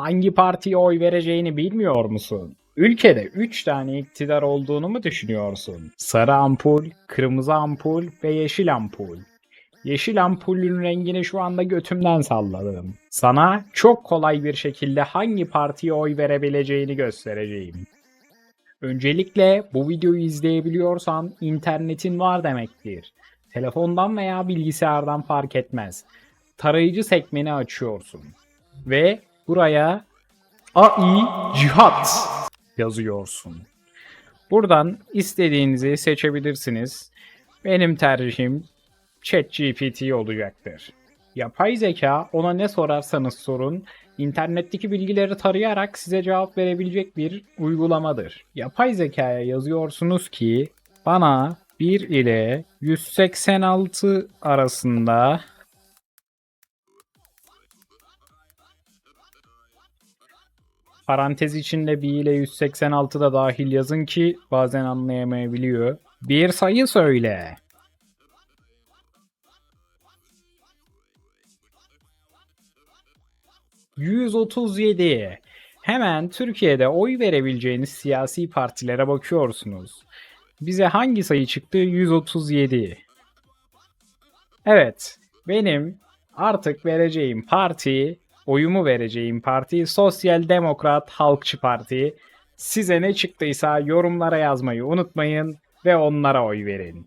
Hangi partiye oy vereceğini bilmiyor musun? Ülkede 3 tane iktidar olduğunu mu düşünüyorsun? Sarı ampul, kırmızı ampul ve yeşil ampul. Yeşil ampulün rengini şu anda götümden salladım. Sana çok kolay bir şekilde hangi partiye oy verebileceğini göstereceğim. Öncelikle bu videoyu izleyebiliyorsan internetin var demektir. Telefondan veya bilgisayardan fark etmez. Tarayıcı sekmeni açıyorsun. Ve buraya AI Cihat yazıyorsun. Buradan istediğinizi seçebilirsiniz. Benim tercihim ChatGPT olacaktır. Yapay zeka ona ne sorarsanız sorun, internetteki bilgileri tarayarak size cevap verebilecek bir uygulamadır. Yapay zekaya yazıyorsunuz ki bana 1 ile 186 arasında parantez içinde 1 ile 186 da dahil yazın ki bazen anlayamayabiliyor. Bir sayı söyle. ...137. Hemen Türkiye'de oy verebileceğiniz siyasi partilere bakıyorsunuz. Bize hangi sayı çıktı? 137. Evet, benim artık vereceğim parti, oyumu vereceğim parti Sosyal Demokrat Halkçı Parti. Size ne çıktıysa yorumlara yazmayı unutmayın ve onlara oy verin.